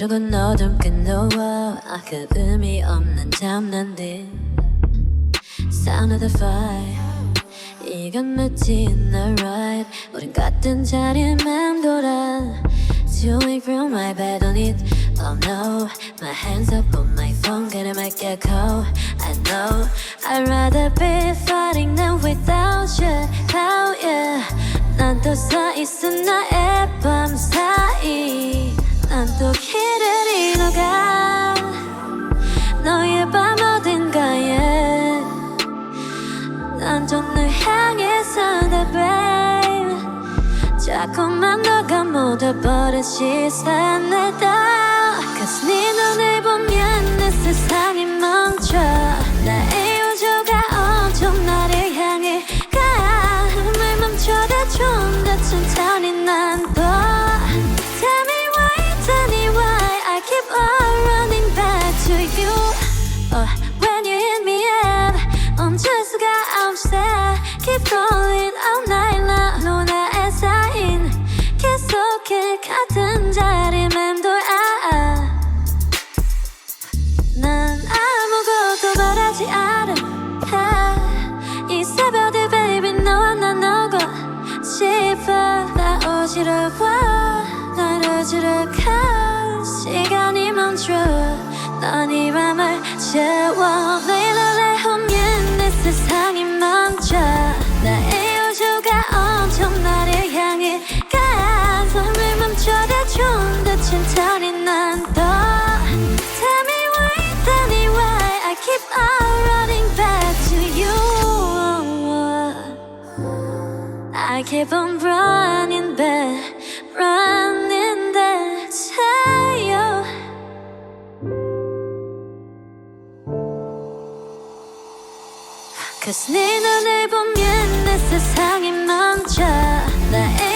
눈을 right 이런 건 너좀 끊어와 아그 의미 없는 장난들 Sound of the fire 이건 묻지 않아 right 우린 같은 자리에 맴돌아 Doing from my bed on it Oh no My hands up on my phone Gotta make it go I know I'd rather be fighting than without you How yeah 난또 서있 자꾸만 너가 묻어버린 시선을 다 Cause 네 눈을 보면 내 세상이 멈춰 나의 우주가 온통 나를 향해 가 숨을 멈춰도 좀더 천천히 난또 Tell me why, tell me why I keep on running back to you oh, When you hit me up 멈출 수가 없어 Keep going 나 어지러워 날 어지러워 시간이 멈춰. 넌이 밤을 채워 내일을 오면 내 세상이 멈춰 나의 우주가 엄청 나를 향해 가 숨을 멈춰도 좀더 천천히 난더. Tell me why, tell me why I keep on I keep on running back, running back to you Cause 네 눈을 보면 내 세상이 멈춰 나의